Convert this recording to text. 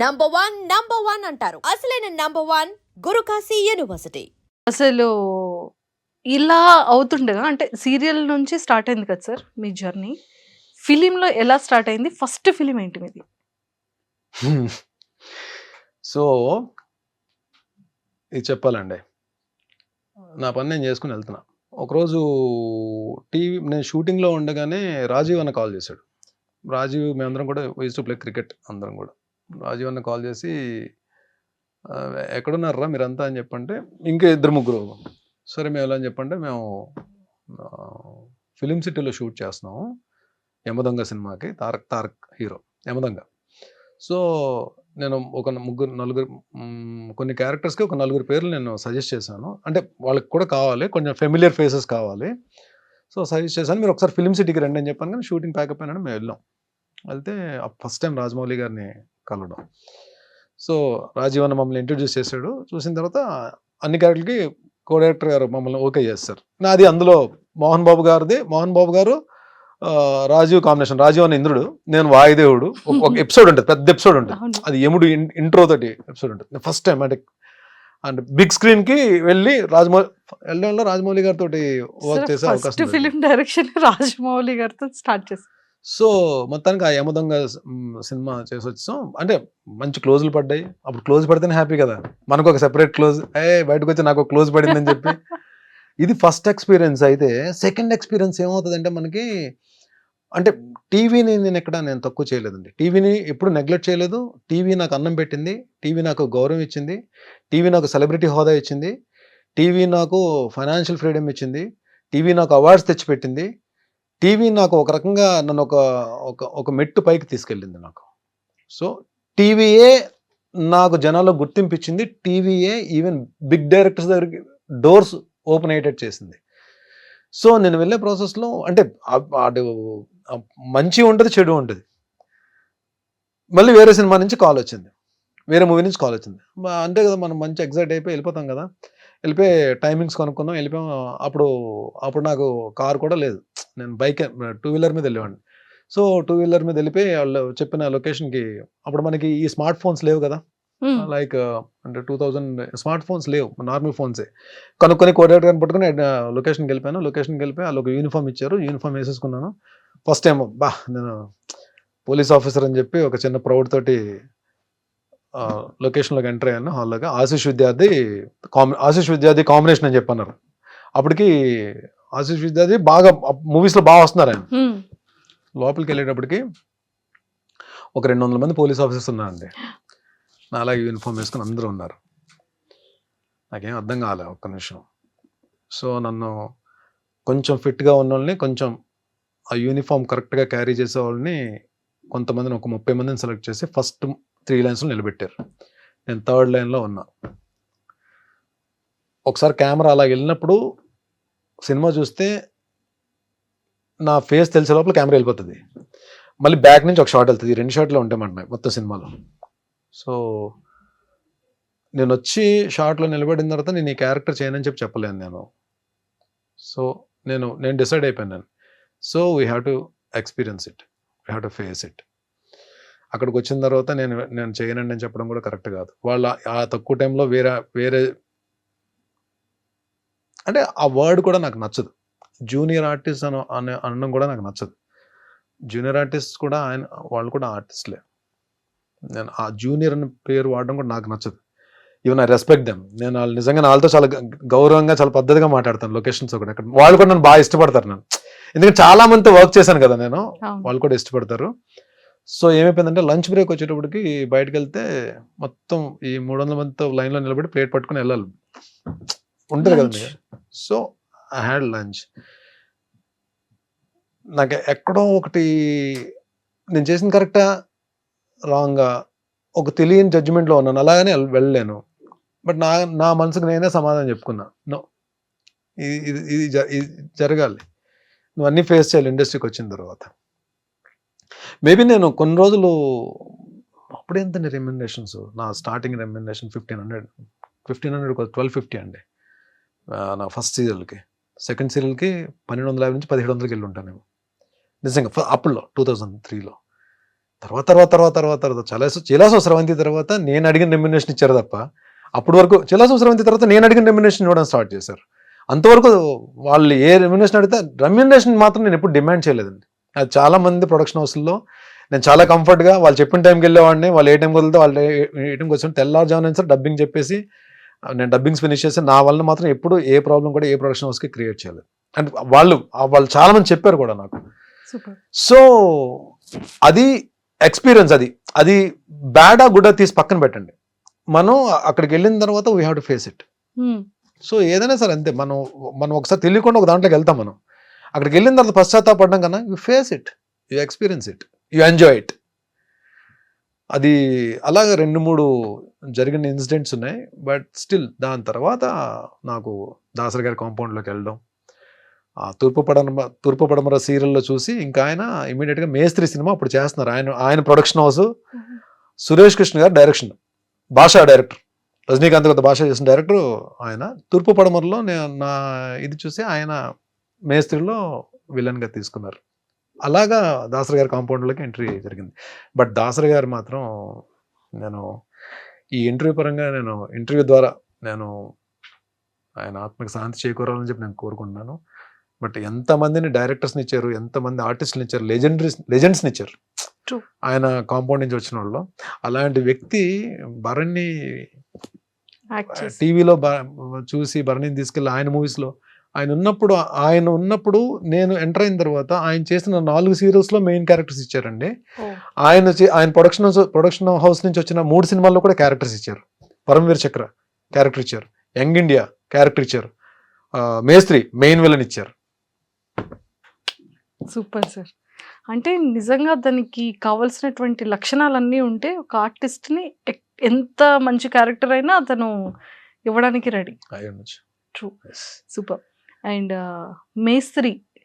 Number one number one అంటారు. అసలైన number one Guru Kashi university అసలు ఇలా అవుతుండగా అంటే సీరియల్ నుంచి స్టార్ట్ అయింది కదా సార్ మీ జర్నీ ఫిలింలో ఎలా స్టార్ట్ అయింది? ఫస్ట్ ఫిలిం ఏంటి మీది? సో ఇది చెప్పాలండి. నా పని నేను చేసుకుని వెళ్తున్నా. ఒకరోజు టీవీ నేను షూటింగ్లో ఉండగానే రాజీవ్ అన్న కాల్ చేశాడు. రాజీవ్ మేమందరం కూడా వైజ్ టు ప్లే క్రికెట్ అందరం కూడా. రాజీవ్ అన్న కాల్ చేసి ఎక్కడున్నారా మీరంతా? అని చెప్పంటే ఇంకా ఇద్దరు ముగ్గురు. సరే మేము ఎలా? అని చెప్పంటే మేము ఫిలిం సిటీలో షూట్ చేస్తున్నాము యమదొంగ సినిమాకి తారక్ తారక్ హీరో యమదొంగ. సో నేను ఒక ముగ్గురు నలుగురు కొన్ని క్యారెక్టర్స్కి ఒక నలుగురు పేర్లు నేను సజెస్ట్ చేశాను. అంటే వాళ్ళకి కూడా కావాలి కొంచెం ఫెమిలియర్ ఫేసెస్ కావాలి. సో సజెస్ట్ చేశాను మీరు ఒకసారి ఫిలిం సిటీకి రండి అని చెప్పాను కానీ షూటింగ్ ప్యాకప్ అయినా మేము వెళ్ళాం. వెళ్తే ఫస్ట్ టైం రాజమౌళి గారిని కలవడం. సో రాజీవ్ అన్న మమ్మల్ని ఇంట్రడ్యూస్ చేశాడు. చూసిన తర్వాత అన్ని క్యారెక్టర్కి కో డైరెక్టర్ గారు మమ్మల్ని ఓకే చేస్తారు. నాది అందులో మోహన్ బాబు గారిది. మోహన్ బాబు గారు రాజీవ్ కాంబినేషన్ రాజీవ్ అన్న ఇంద్రుడు. నేను వాయుదేవుడు. ఒక- ఎపిసోడ్ ఉంటుంది. పెద్ద ఎపిసోడ్ ఉంటుంది. అది యముడు ఇంట్రో తోటి ఎపిసోడ్ ఉంటుంది. ఫస్ట్ టైం అంటే అండ్ బిగ్ స్క్రీన్కి వెళ్ళి రాజమౌళి వెళ్ళడంలో రాజమౌళి గారితో వర్క్ చేసే ఫస్ట్ అవకాశం ఫిలిం. డైరెక్షన్ రాజమౌళి గారితో స్టార్ట్ చేసి సో మొత్తానికి ఆ యమదొంగ సినిమా చేసి వచ్చాం అంటే మంచి క్లోజులు పడ్డాయి. అప్పుడు క్లోజ్ పడితేనే హ్యాపీ కదా. మనకు ఒక సెపరేట్ క్లోజ్ ఏ బయటకు వచ్చి నాకు క్లోజ్ పడిందని చెప్పి. ఇది ఫస్ట్ ఎక్స్పీరియన్స్ అయితే సెకండ్ ఎక్స్పీరియన్స్ ఏమవుతుందంటే మనకి అంటే టీవీని నేను ఎక్కడ నేను తక్కువ చేయలేదండి. టీవీని ఎప్పుడు నెగ్లెక్ట్ చేయలేదు. టీవీ నాకు అన్నం పెట్టింది. టీవీ నాకు గౌరవం ఇచ్చింది. టీవీ నాకు సెలబ్రిటీ హోదా ఇచ్చింది. టీవీ నాకు ఫైనాన్షియల్ ఫ్రీడమ్ ఇచ్చింది. టీవీ నాకు అవార్డ్స్ తెచ్చిపెట్టింది. టీవీ నాకు ఒక రకంగా నన్ను ఒక ఒక ఒక మెట్టు పైకి తీసుకెళ్ళింది నాకు. సో టీవీయే నాకు జనాల్లో గుర్తింపించింది టీవీయే ఈవెన్ బిగ్ డైరెక్టర్స్ దగ్గరికి డోర్స్ ఓపెన్ అయ్యేటట్టు చేసింది. సో నేను వెళ్ళే ప్రాసెస్లో అంటే అటు మంచి ఉంటుంది చెడు ఉంటుంది. మళ్ళీ వేరే సినిమా నుంచి కాల్ వచ్చింది. వేరే మూవీ నుంచి కాల్ వచ్చింది. అంతే కదా మనం మంచి ఎగ్జైట్ అయిపోయి వెళ్ళిపోతాం కదా. వెళ్ళిపోయి టైమింగ్స్ కొనుక్కున్నాం వెళ్ళిపోయాం. అప్పుడు అప్పుడు నాకు కార్ కూడా లేదు. నేను బైక్ టూ వీలర్ మీద వెళ్ళేవాడిని. సో టూ వీలర్ మీద వెళ్ళిపోయి వాళ్ళు చెప్పిన లొకేషన్కి అప్పుడు మనకి ఈ స్మార్ట్ ఫోన్స్ లేవు కదా? లైక్ అంటే టూ థౌజండ్ స్మార్ట్ ఫోన్స్ లేవు నార్మల్ ఫోన్సే. కనుక్కొని కోఆర్డినేటర్ గారిని పట్టుకుని లొకేషన్కి వెళ్ళిపోయాను. లొకేషన్కి వెళ్ళిపోయి వాళ్ళు ఒక యూనిఫామ్ ఇచ్చారు. యూనిఫామ్ వేసేసుకున్నాను. ఫస్ట్ టైం బా నేను పోలీస్ ఆఫీసర్ అని చెప్పి ఒక చిన్న ప్రౌడ్ తోటి లొకేషన్లోకి ఎంటర్ అయ్యాను హాల్లోకి ఆశీష్ విద్యార్థి కాంబి ఆశీష్ విద్యార్థి కాంబినేషన్ అని చెప్పన్నారు. అప్పటికి ఆశీష్ విద్యార్థి బాగా మూవీస్లో బాగా వస్తున్నారు ఆయన. లోపలికి వెళ్ళేటప్పటికి ఒక రెండు వందల మంది పోలీస్ ఆఫీసర్స్ ఉన్నారండి. నా అలాగే యూనిఫామ్ వేసుకుని అందరూ ఉన్నారు. నాకేం అర్థం కాలే ఒక్క నిమిషం. సో నన్ను కొంచెం ఫిట్గా ఉన్న వాళ్ళని కొంచెం ఆ యూనిఫామ్ కరెక్ట్గా క్యారీ చేసే వాళ్ళని కొంతమందిని ఒక ముప్పై మందిని సెలెక్ట్ చేసి ఫస్ట్ త్రీ లైన్స్లో నిలబెట్టారు. నేను థర్డ్ లైన్లో ఉన్నా. ఒకసారి కెమెరా అలా వెళ్ళినప్పుడు సినిమా చూస్తే నా ఫేస్ తెలిసే లోపల కెమెరా వెళ్ళిపోతుంది. మళ్ళీ బ్యాక్ నుంచి ఒక షాట్ వెళ్తుంది. ఈ రెండు షాట్లు ఉంటామంటున్నాయి మొత్తం సినిమాలో. సో నేను వచ్చి షార్ట్లో నిలబడిన తర్వాత నేను ఈ క్యారెక్టర్ చేయనని చెప్పి చెప్పలేను నేను. సో నేను నేను డిసైడ్ అయిపోయాను so we have to experience it we have to face it అక్కడికి వచ్చిన తర్వాత నేను నేను చేయనండి అని చెప్పడం కూడా కరెక్ట్ కాదు. వాళ్ళ ఆ తక్కువ టైంలో వేరే వేరే అంటే ఆ వర్డ్ కూడా నాకు నచ్చదు. జూనియర్ ఆర్టిస్ట్ అని అనే అనడం కూడా నాకు నచ్చదు. జూనియర్ ఆర్టిస్ట్ కూడా ఆయన వాళ్ళు కూడా ఆర్టిస్ట్లే. నేను ఆ జూనియర్ అనే పేరు వాడడం కూడా నాకు నచ్చదు. ఈవెన్ ఐ రెస్పెక్ట్ దెమ్ నేను వాళ్ళు నిజంగా వాళ్ళతో చాలా గౌరవంగా చాలా పద్ధతిగా మాట్లాడతాను లొకేషన్స్ కూడా అక్కడ వాళ్ళు కూడా నన్ను బాగా ఇష్టపడతారు నన్ను. ఎందుకంటే చాలా మందితో వర్క్ చేశాను కదా నేను. వాళ్ళు కూడా ఇష్టపడతారు. సో ఏమైపోయిందంటే లంచ్ బ్రేక్ వచ్చేటప్పటికి బయటకు వెళ్తే మొత్తం ఈ మూడు వందల మందితో లైన్లో నిలబడి ప్లేట్ పట్టుకుని వెళ్ళాలి ఉంటుంది కదండి. So I had lunch. నాకు ఎక్కడో ఒకటి నేను చేసిన కరెక్టా? రాంగా. ఒక తెలియని జడ్జిమెంట్లో ఉన్నాను. అలాగనే వెళ్- వెళ్ళలేను. బట్ నా నా మనసుకు నేనే సమాధానం చెప్పుకున్నా. నో. ఇది ఇది ఇది జరగాలి. నువ్వు అన్నీ ఫేస్ చేయాలి ఇండస్ట్రీకి వచ్చిన తర్వాత. మేబీ నేను కొన్ని రోజులు అప్పుడు ఎంత రెమ్యునరేషన్స్ నా starting remuneration fifteen hundred fifteen hundred twelve fifty అండి. నా ఫస్ట్ సీరియల్కి సెకండ్ సీరియల్కి పన్నెండు వందల యాభై నుంచి పదిహేడు వందలకి వెళ్ళి ఉంటాను నేను నిజంగా ఫ- అప్పుల్లో టూ థౌజండ్ త్రీలో తర్వాత తర్వాత తర్వాత తర్వాత తర్వాత చాలా చిలాసో స్రవంతి తర్వాత నేను అడిగిన రెమ్యునేషన్ ఇచ్చారు తప్ప అప్పటి వరకు చిలాసో స్రవంతి తర్వాత నేను అడిగిన రెమ్యునేషన్ ఇవ్వడం స్టార్ట్ చేశారు. అంతవరకు వాళ్ళు ఏ రెమ్యునేషన్ అడిగితే రెమ్యునేషన్ మాత్రం నేను ఎప్పుడు డిమాండ్ చేయలేదండి. అది చాలా మంది ప్రొడక్షన్ హౌస్లో నేను చాలా కంఫర్ట్గా వాళ్ళు చెప్పిన టైంకి వెళ్ళేవాడిని. వాళ్ళు ఏ టైంకి వెళ్తే వాళ్ళు ఏ టైంకి వచ్చి తెల్లారుజామున సార్ డబ్బింగ్ చెప్పేసి ఆ, నేను డబ్బింగ్స్ ఫినిష్ చేసి నా వల్ల మాత్రం ఎప్పుడు ఏ ప్రాబ్లం కూడా ఏ ప్రొడక్షన్ హౌస్కి క్రియేట్ చేయలేదు. అండ్ వాళ్ళు ఆ వాళ్ళు చాలా మంది చెప్పారు కూడా నాకు. సో అది ఎక్స్పీరియన్స్ అది. అది బ్యాడా గుడ్డా తీసి పక్కన పెట్టండి. మనం అక్కడికి వెళ్ళిన తర్వాత we have to face it so ఏదైనా సరే అంతే. మనం మనం ఒకసారి తెలియకుండా ఒక దాంట్లోకి వెళ్తాం మనం. అక్కడికి వెళ్ళిన తర్వాత పశ్చాత్తాపడడం కన్నా you face it you experience it you enjoy it అది అలాగే రెండు మూడు జరిగిన ఇన్సిడెంట్స్ ఉన్నాయి. బట్ స్టిల్ దాని తర్వాత నాకు దాసరి గారి కాంపౌండ్లోకి వెళ్ళడం ఆ తూర్పు పడమర తూర్పు పడమర సీరియల్లో చూసి ఇంకా ఆయన ఇమీడియట్గా మేస్త్రి సినిమా అప్పుడు చేస్తున్నారు. ఆయన ఆయన ప్రొడక్షన్ హౌస్ సురేష్ కృష్ణ గారు డైరెక్షన్ భాషా డైరెక్టర్ రజనీకాంత్ గత భాష చేసిన డైరెక్టర్ ఆయన తూర్పు పడమరలో నేను నా ఇది చూసి ఆయన మేస్త్రిలో విలన్గా తీసుకున్నారు. అలాగా దాసరి గారి కాంపౌండ్లోకి ఎంట్రీ జరిగింది. బట్ దాసరి గారు మాత్రం నేను ఈ ఇంటర్వ్యూ పరంగా నేను ఇంటర్వ్యూ ద్వారా నేను ఆయన ఆత్మకి శాంతి చేకూరాలని చెప్పి నేను కోరుకుంటున్నాను. బట్ ఎంతమందిని డైరెక్టర్స్ని ఇచ్చారు ఎంతమంది ఆర్టిస్టులు ఇచ్చారు లెజెండరీస్ లెజెండ్స్ని ఇచ్చారు. ఆయన కాంపౌండ్ నుంచి వచ్చిన వాళ్ళు. అలాంటి వ్యక్తి భరణి యాక్ట్ చేసి టీవీలో చూసి భరణిని తీసుకెళ్ళి ఆయన మూవీస్లో ఆయన ఉన్నప్పుడు ఆయన ఉన్నప్పుడు నేను ఎంటర్ అయిన తర్వాత ఆయన చేసిన నాలుగు సీరియల్స్లో మెయిన్ క్యారెక్టర్స్ ఇచ్చారండి. ఆయన ఆయన ప్రొడక్షన్ ప్రొడక్షన్ హౌస్ నుంచి వచ్చిన మూడు సినిమాల్లో కూడా క్యారెక్టర్స్ ఇచ్చారు. పరమవీర్ చక్ర క్యారెక్టర్ ఇచ్చారు. యంగ్ ఇండియా క్యారెక్టర్ ఇచ్చారు. మేస్త్రి మెయిన్ విలన్ ఇచ్చారు. Super sir. అంటే నిజంగా దానికి కావాల్సినటువంటి లక్షణాలన్నీ ఉంటే ఒక ఆర్టిస్ట్ని ఎక్- ఎంత మంచి క్యారెక్టర్ అయినా అతను ఇవ్వడానికి రెడీ. Yes. సూపర్. అండ్ మేస్త్రి